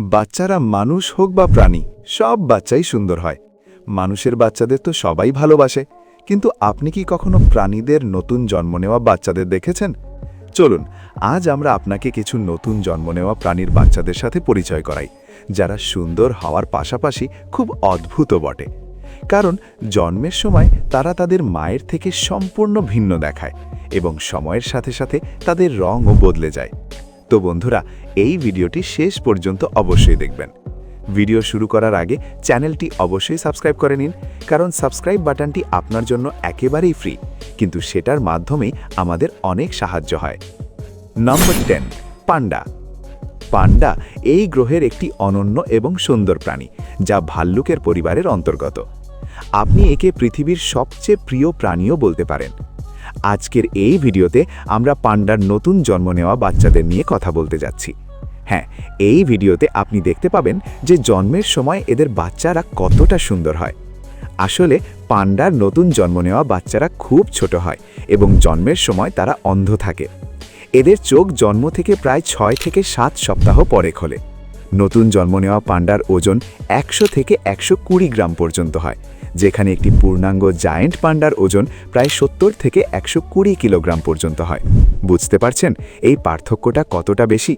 বাচ্চারা মানুষ হোক বা প্রাণী, সব বাচ্চাই সুন্দর হয়। মানুষের বাচ্চাদের তো সবাই ভালোবাসে। কিন্তু আপনি কি কখনো প্রাণীদের নতুন জন্ম নেওয়া বাচ্চাদের দেখেছেন? চলুন, আজ আমরা আপনাকে কিছু নতুন জন্ম নেওয়া প্রাণীর বাচ্চাদের সাথে পরিচয় করাই, যারা সুন্দর হওয়ার পাশাপাশি খুব অদ্ভুত বটে। কারণ জন্মের সময় তারা তাদের মায়ের থেকে সম্পূর্ণ ভিন্ন দেখায় এবং সময়ের সাথে সাথে তাদের রঙও বদলে যায়। তো বন্ধুরা, এই ভিডিওটি শেষ পর্যন্ত অবশ্যই দেখবেন। ভিডিও শুরু করার আগে চ্যানেলটি অবশ্যই সাবস্ক্রাইব করে নিন, কারণ সাবস্ক্রাইব বাটনটি আপনার জন্য একেবারেই ফ্রি, কিন্তু সেটার মাধ্যমেই আমাদের অনেক সাহায্য হয়। নম্বর টেন, পান্ডা। পান্ডা এই গ্রহের একটি অনন্য এবং সুন্দর প্রাণী, যা ভাল্লুকের পরিবারের অন্তর্গত। আপনি একে পৃথিবীর সবচেয়ে প্রিয় প্রাণীও বলতে পারেন। আজকের এই ভিডিওতে আমরা পান্ডার নতুন জন্ম নেওয়া বাচ্চাদের নিয়ে কথা বলতে যাচ্ছি। হ্যাঁ এই ভিডিওতে আপনি দেখতে পাবেন যে জন্মের সময় এদের বাচ্চারা কতটা সুন্দর হয়। আসলে পান্ডার নতুন জন্ম নেওয়া বাচ্চারা খুব ছোট হয় এবং জন্মের সময় তারা অন্ধ থাকে। এদের চোখ জন্ম থেকে প্রায় ছয় থেকে সাত সপ্তাহ পরে খোলে। নতুন জন্ম নেওয়া পান্ডার ওজন একশো থেকে একশো কুড়ি গ্রাম পর্যন্ত হয়, যেখানে একটি পূর্ণাঙ্গ জায়েন্ট পান্ডার ওজন প্রায় সত্তর থেকে একশো কুড়ি কিলোগ্রাম পর্যন্ত হয়। বুঝতে পারছেন? এই পার্থক্যটা কতটা বেশি?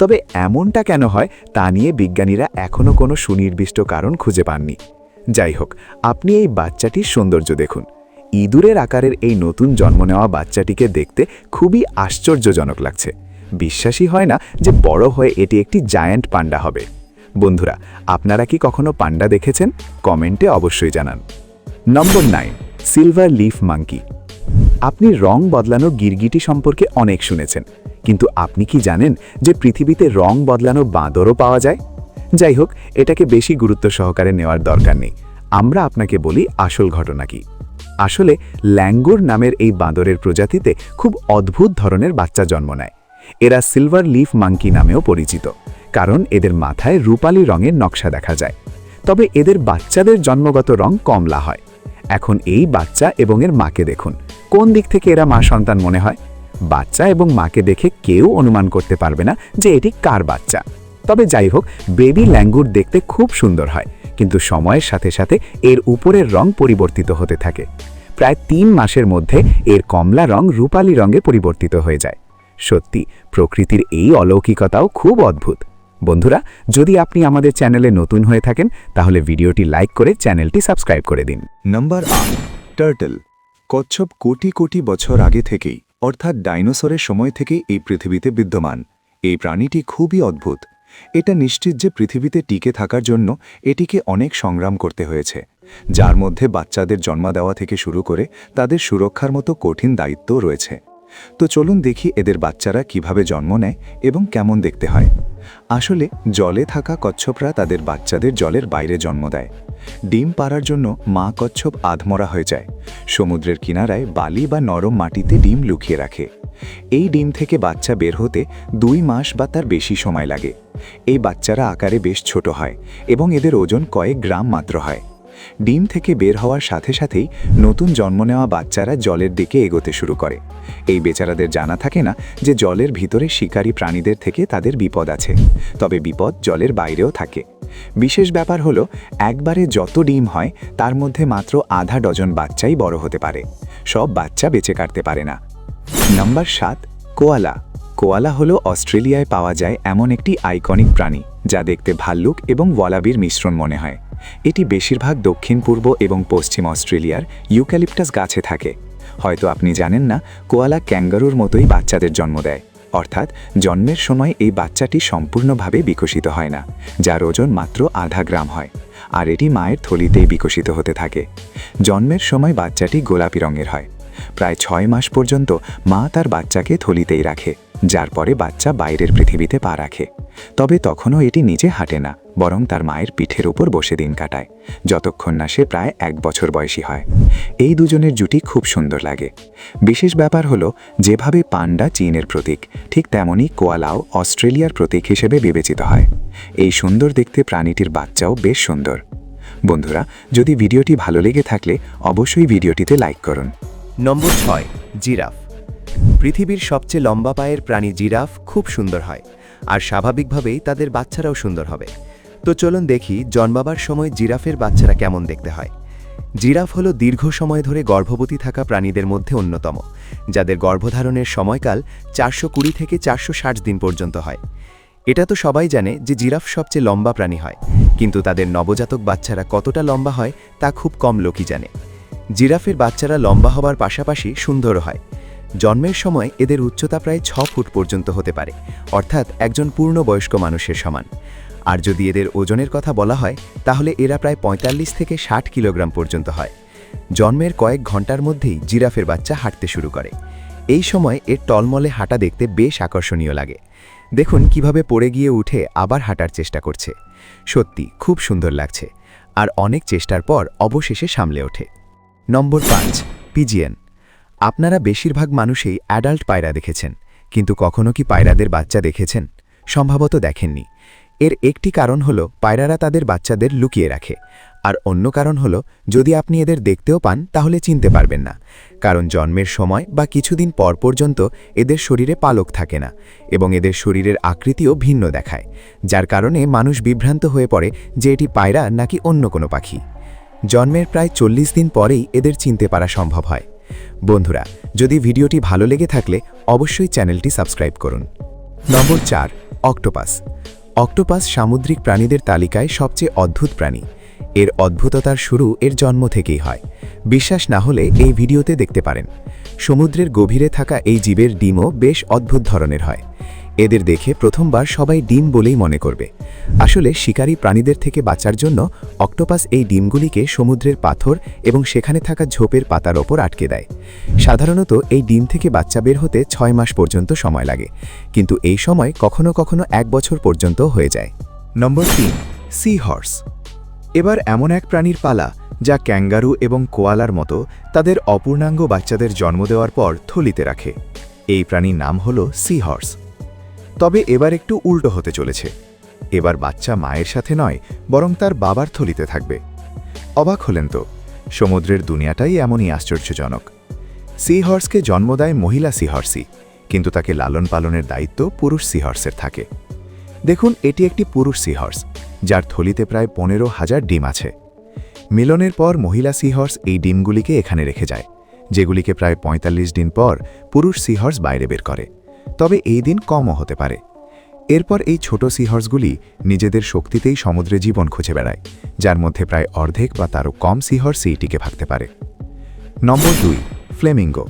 তবে এমনটা কেন হয় তা নিয়ে বিজ্ঞানীরা এখনও কোনো সুনির্দিষ্ট কারণ খুঁজে পাননি। যাই হোক, আপনি এই বাচ্চাটির সৌন্দর্য দেখুন। ইঁদুরের আকারের এই নতুন জন্ম নেওয়া বাচ্চাটিকে দেখতে খুবই আশ্চর্যজনক লাগছে। বিশ্বাসই হয় না যে বড় হয়ে এটি একটি জায়ান্ট পান্ডা হবে। বন্ধুরা, আপনারা কি কখনো পান্ডা দেখেছেন? কমেন্টে অবশ্যই জানান। Number nine, silver leaf monkey. আপনি রং বদলানো গিরগিটি সম্পর্কে অনেক শুনেছেন, কিন্তু আপনি কি জানেন যে পৃথিবীতে রং বদলানো বাঁদরও পাওয়া যায়? যাই হোক, এটাকে বেশি গুরুত্ব সহকারে নেওয়ার দরকার নেই। আমরা আপনাকে বলি আসল ঘটনা কি। আসলে ল্যাঙ্গুর নামের এই বাঁদরের প্রজাতিতে খুব অদ্ভুত ধরনের বাচ্চা জন্ম নেয়। এরা সিলভার লিফ মাঙ্কি নামেও পরিচিত, কারণ এদের মাথায় রূপালী রঙের নকশা দেখা যায়। তবে এদের বাচ্চাদের জন্মগত রং কমলা হয়। এখন এই বাচ্চা এবং এর মাকে দেখুন, কোন দিক থেকে এরা মা সন্তান মনে হয়? বাচ্চা এবং মাকে দেখে কেউ অনুমান করতে পারবে না যে এটি কার বাচ্চা। তবে যাই হোক, বেবি ল্যাঙ্গুর দেখতে খুব সুন্দর হয়, কিন্তু সময়ের সাথে সাথে এর উপরের রং পরিবর্তিত হতে থাকে। প্রায় তিন মাসের মধ্যে এর কমলা রং রূপালী রঙে পরিবর্তিত হয়ে যায়। সত্যি, প্রকৃতির এই অলৌকিকতাও খুব অদ্ভুত। বন্ধুরা, যদি আপনি আমাদের চ্যানেলে নতুন হয়ে থাকেন, তাহলে ভিডিওটি লাইক করে চ্যানেলটি সাবস্ক্রাইব করে দিন। নাম্বার আট, টার্টল। কচ্ছপ কোটি কোটি বছর আগে থেকেই, অর্থাৎ ডাইনোসরের সময় থেকেই এই পৃথিবীতে বিদ্যমান। এই প্রাণীটি খুবই অদ্ভুত। এটা নিশ্চিত যে পৃথিবীতে টিকে থাকার জন্য এটিকে অনেক সংগ্রাম করতে হয়েছে। যার মধ্যে বাচ্চাদের জন্ম দেওয়া থেকে শুরু করে তাদের সুরক্ষার মতো কঠিন দায়িত্ব রয়েছে। তো চলুন দেখি এদের বাচ্চারা কীভাবে জন্ম নেয় এবং কেমন দেখতে হয়। আসলে, জলে থাকা কচ্ছপরা তাদের বাচ্চাদের জলের বাইরে জন্ম দেয়। ডিম পাড়ার জন্য মা কচ্ছপ আধমরা হয়ে যায়। সমুদ্রের কিনারায় বালি বা নরম মাটিতে ডিম লুকিয়ে রাখে। এই ডিম থেকে বাচ্চা বের হতে দুই মাস বা তার বেশি সময় লাগে। এই বাচ্চারা আকারে বেশ ছোট হয় এবং এদের ওজন কয়েক গ্রাম মাত্র হয়। ডিম থেকে বের হওয়ার সাথে সাথেই নতুন জন্ম নেওয়া বাচ্চারা জলের দিকে এগোতে শুরু করে। এই বেচারাদের জানা থাকে না যে জলের ভিতরে শিকারী প্রাণীদের থেকে তাদের বিপদ আছে, তবে বিপদ জলের বাইরেও থাকে। বিশেষ ব্যাপার হলো, একবারে যত ডিম হয়, তার মধ্যে মাত্র আধা ডজন বাচ্চাই বড় হতে পারে। সব বাচ্চা বেঁচে কাটতে পারে না। নাম্বার সাত, কোয়ালা। কোয়ালা হলো অস্ট্রেলিয়ায় পাওয়া যায় এমন একটি আইকনিক প্রাণী, যা দেখতে ভাল্লুক এবং ওয়ালাবির মিশ্রণ মনে হয়। এটি বেশিরভাগ দক্ষিণ, পূর্ব এবং পশ্চিম অস্ট্রেলিয়ার ইউক্যালিপটাস গাছে থাকে। হয়তো আপনি জানেন না, কোয়ালা ক্যাঙ্গারুর মতোই বাচ্চাদের জন্ম দেয়। অর্থাৎ জন্মের সময় এই বাচ্চাটি সম্পূর্ণভাবে বিকশিত হয় না, যার ওজন মাত্র আধা গ্রাম হয়, আর এটি মায়ের থলিতেই বিকশিত হতে থাকে। জন্মের সময় বাচ্চাটি গোলাপি রঙের হয়। প্রায় ছয় মাস পর্যন্ত মা তার বাচ্চাকে থলিতেই রাখে, যার পরে বাচ্চা বাইরের পৃথিবীতে পা রাখে। তবে তখনও এটি নিজে হাঁটে না, বরং তার মায়ের পিঠের উপর বসে দিন কাটায়, যতক্ষণ না সে প্রায় এক বছর বয়সী হয়। এই দুজনের জুটি খুব সুন্দর লাগে। বিশেষ ব্যাপার হলো, যেভাবে পান্ডা চীনের প্রতীক, ঠিক তেমনই কোয়ালাও অস্ট্রেলিয়ার প্রতীক হিসেবে বিবেচিত হয়। এই সুন্দর দেখতে প্রাণীটির বাচ্চাও বেশ সুন্দর। বন্ধুরা, যদি ভিডিওটি ভালো লেগে থাকলে অবশ্যই ভিডিওটিতে লাইক করুন। নম্বর ছয়, জিরাফ। পৃথিবীর সবচেয়ে লম্বা পায়ের প্রাণী জিরাফ খুব সুন্দর হয়। আর স্বাভাবিকভাবেই তাদের বাচ্চারাও সুন্দর হবে। তো চলুন দেখি জন্মাবার সময় জিরাফের বাচ্চারা কেমন দেখতে হয়। জিরাফ হলো দীর্ঘ সময় ধরে গর্ভবতী থাকা প্রাণীদের মধ্যে অন্যতম, যাদের গর্ভধারণের সময়কাল চারশো কুড়ি থেকে চারশো ষাট দিন পর্যন্ত হয়। এটা তো সবাই জানে যে জিরাফ সবচেয়ে লম্বা প্রাণী হয়, কিন্তু তাদের নবজাতক বাচ্চারা কতটা লম্বা হয় তা খুব কম লোকই জানে। জিরাফের বাচ্চারা লম্বা হবার পাশাপাশি সুন্দর হয়। জন্মের সময় এদের উচ্চতা প্রায় ছ ফুট পর্যন্ত হতে পারে, অর্থাৎ একজন পূর্ণবয়স্ক মানুষের সমান। আর যদি এদের ওজনের কথা বলা হয়, তাহলে এরা প্রায় ৪৫ থেকে ষাট কিলোগ্রাম পর্যন্ত হয়। জন্মের কয়েক ঘণ্টার মধ্যেই জিরাফের বাচ্চা হাঁটতে শুরু করে। এই সময় এর টলমলে হাঁটা দেখতে বেশ আকর্ষণীয় লাগে। দেখুন কীভাবে পড়ে গিয়ে উঠে আবার হাঁটার চেষ্টা করছে। সত্যি, খুব সুন্দর লাগছে। আর অনেক চেষ্টার পর অবশেষে সামলে ওঠে। নম্বর পাঁচ, পিজিএন। আপনারা বেশিরভাগ মানুষই অ্যাডাল্ট পায়রা দেখেছেন, কিন্তু কখনো কি পায়রাদের বাচ্চা দেখেছেন? সম্ভবত দেখেননি। এর একটি কারণ হলো পায়রারা তাদের বাচ্চাদের লুকিয়ে রাখে। আর অন্য কারণ হলো, যদি আপনি এদের দেখতেও পান, তাহলে চিনতে পারবেন না। কারণ জন্মের সময় বা কিছুদিন পর পর্যন্ত এদের শরীরে পালক থাকে না এবং এদের শরীরের আকৃতিও ভিন্ন দেখায়, যার কারণে মানুষ বিভ্রান্ত হয়ে পড়ে যে এটি পায়রা নাকি অন্য কোনো পাখি। জন্মের প্রায় চল্লিশ দিন পরেই এদের চিনতে পারা সম্ভব হয়। বন্ধুরা, যদি ভিডিওটি ভালো লেগে থাকলে অবশ্যই চ্যানেলটি সাবস্ক্রাইব করুন। নম্বর চার, অক্টোপাস। অক্টোপাস সামুদ্রিক প্রাণীদের তালিকায় সবচেয়ে অদ্ভুত প্রাণী। এর অদ্ভুততার শুরু এর জন্ম থেকেই হয়। বিশ্বাস না হলে এই ভিডিওতে দেখতে পারেন। সমুদ্রের গভীরে থাকা এই জীবের ডিমও বেশ অদ্ভুত ধরনের হয়। এদের দেখে প্রথমবার সবাই ডিম বলেই মনে করবে। আসলে শিকারী প্রাণীদের থেকে বাঁচার জন্য অক্টোপাস এই ডিমগুলিকে সমুদ্রের পাথর এবং সেখানে থাকা ঝোপের পাতার ওপর আটকে দেয়। সাধারণত এই ডিম থেকে বাচ্চা বের হতে ছয় মাস পর্যন্ত সময় লাগে, কিন্তু এই সময় কখনো কখনো এক বছর পর্যন্ত হয়ে যায়। নম্বর তিন সি হর্স এবার এমন এক প্রাণীর পালা, যা ক্যাঙ্গারু এবং কোয়ালার মতো তাদের অপূর্ণাঙ্গ বাচ্চাদের জন্ম দেওয়ার পর থলিতে রাখে। এই প্রাণীর নাম হল সি হর্স তবে এবার একটু উল্টো হতে চলেছে। এবার বাচ্চা মায়ের সাথে নয়, বরং তার বাবার থলিতে থাকবে। অবাক হলেন তো, সমুদ্রের দুনিয়াটাই এমনই আশ্চর্যজনক। সি হর্সকে জন্ম দেয় মহিলা সিহর্সই কিন্তু তাকে লালন পালনের দায়িত্ব পুরুষ সিহর্সের থাকে। দেখুন, এটি একটি পুরুষ সিহর্স যার থলিতে প্রায় পনেরো হাজার ডিম আছে। মিলনের পর মহিলা সিহর্স এই ডিমগুলিকে এখানে রেখে যায়, যেগুলিকে প্রায় ৪৫ দিন পর পুরুষ সিহর্স বাইরে বের করে। তবে এই দিন কমও হতে পারে। এরপর এই ছোট সিহর্সগুলি নিজেদের শক্তিতেই সমুদ্রে জীবন খুঁজে বেড়ায়, যার মধ্যে প্রায় অর্ধেক বা তারও কম সিহর্সই টিকে থাকতে পারে। নম্বর দুই, ফ্লেমিঙ্গো।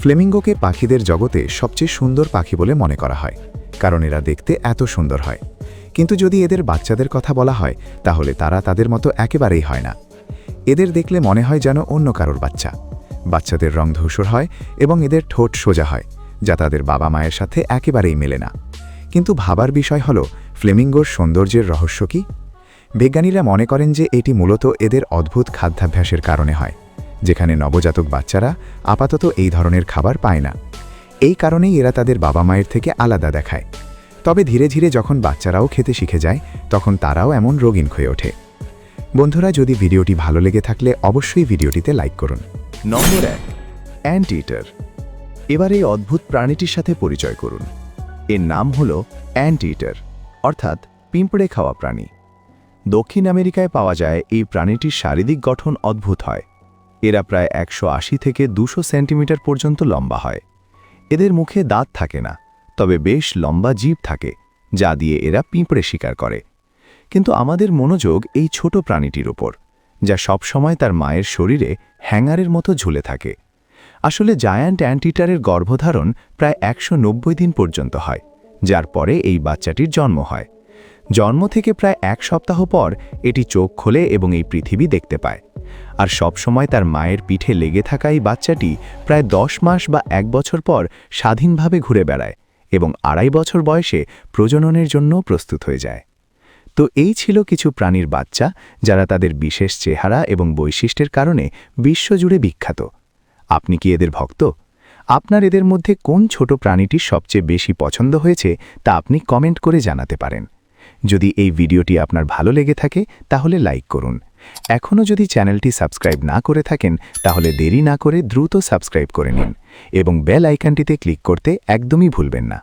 ফ্লেমিঙ্গোকে পাখিদের জগতে সবচেয়ে সুন্দর পাখি বলে মনে করা হয়, কারণ এরা দেখতে এত সুন্দর হয়। কিন্তু যদি এদের বাচ্চাদের কথা বলা হয়, তাহলে তারা তাদের মতো একেবারেই হয় না। এদের দেখলে মনে হয় যেন অন্য কারোর বাচ্চা। বাচ্চাদের রং ধূসর হয় এবং এদের ঠোঁট সোজা হয়। যা তাদের বাবা মায়ের সাথে একেবারেই মেলে না। কিন্তু ভাবার বিষয় হল, ফ্লেমিঙ্গোর সৌন্দর্যের রহস্য কি? বিজ্ঞানীরা মনে করেন যে এটি মূলত এদের অদ্ভুত খাদ্যাভ্যাসের কারণে হয়, যেখানে নবজাতক বাচ্চারা আপাতত এই ধরনের খাবার পায় না। এই কারণেই এরা তাদের বাবা মায়ের থেকে আলাদা দেখায়। তবে ধীরে ধীরে যখন বাচ্চারাও খেতে শিখে যায়, তখন তারাও এমন রোগীন হয়ে ওঠে। বন্ধুরা, যদি ভিডিওটি ভালো লেগে থাকলে অবশ্যই ভিডিওটিতে লাইক করুন। নম্বর এক, অ্যান্টিটার। এবার এই অদ্ভুত প্রাণীটির সাথে পরিচয় করুন। এর নাম হল অ্যান্টিটার অর্থাৎ পিঁপড়ে খাওয়া প্রাণী। দক্ষিণ আমেরিকায় পাওয়া যায় এই প্রাণীটির শারীরিক গঠন অদ্ভুত হয়। এরা প্রায় একশো আশি থেকে দুশো সেন্টিমিটার পর্যন্ত লম্বা হয়। এদের মুখে দাঁত থাকে না, তবে বেশ লম্বা জীব থাকে, যা দিয়ে এরা পিঁপড়ে শিকার করে। কিন্তু আমাদের মনোযোগ এই ছোট প্রাণীটির ওপর যা সবসময় তার মায়ের শরীরে হ্যাঙ্গারের মতো ঝুলে থাকে। আসলে জায়ান্ট অ্যান্টিটারের গর্ভধারণ প্রায় একশো নব্বই দিন পর্যন্ত হয়, যার পরে এই বাচ্চাটির জন্ম হয়। জন্ম থেকে প্রায় এক সপ্তাহ পর এটি চোখ খোলে এবং এই পৃথিবী দেখতে পায়। আর সবসময় তার মায়ের পিঠে লেগে থাকা এই বাচ্চাটি প্রায় দশ মাস বা এক বছর পর স্বাধীনভাবে ঘুরে বেড়ায় এবং আড়াই বছর বয়সে প্রজননের জন্য প্রস্তুত হয়ে যায়। তো এই ছিল কিছু প্রাণীর বাচ্চা, যারা তাদের বিশেষ চেহারা এবং বৈশিষ্ট্যের কারণে বিশ্বজুড়ে বিখ্যাত। আপনি কি এদের ভক্ত? আপনার এদের মধ্যে কোন ছোট প্রাণীটি সবচেয়ে বেশি পছন্দ হয়েছে তা আপনি কমেন্ট করে জানাতে পারেন। যদি এই ভিডিওটি আপনার ভালো লেগে থাকে, তাহলে লাইক করুন। এখনও যদি চ্যানেলটি সাবস্ক্রাইব না করে থাকেন, তাহলে দেরি না করে দ্রুত সাবস্ক্রাইব করে নিন এবং বেল আইকনটিতে ক্লিক করতে একদমই ভুলবেন না।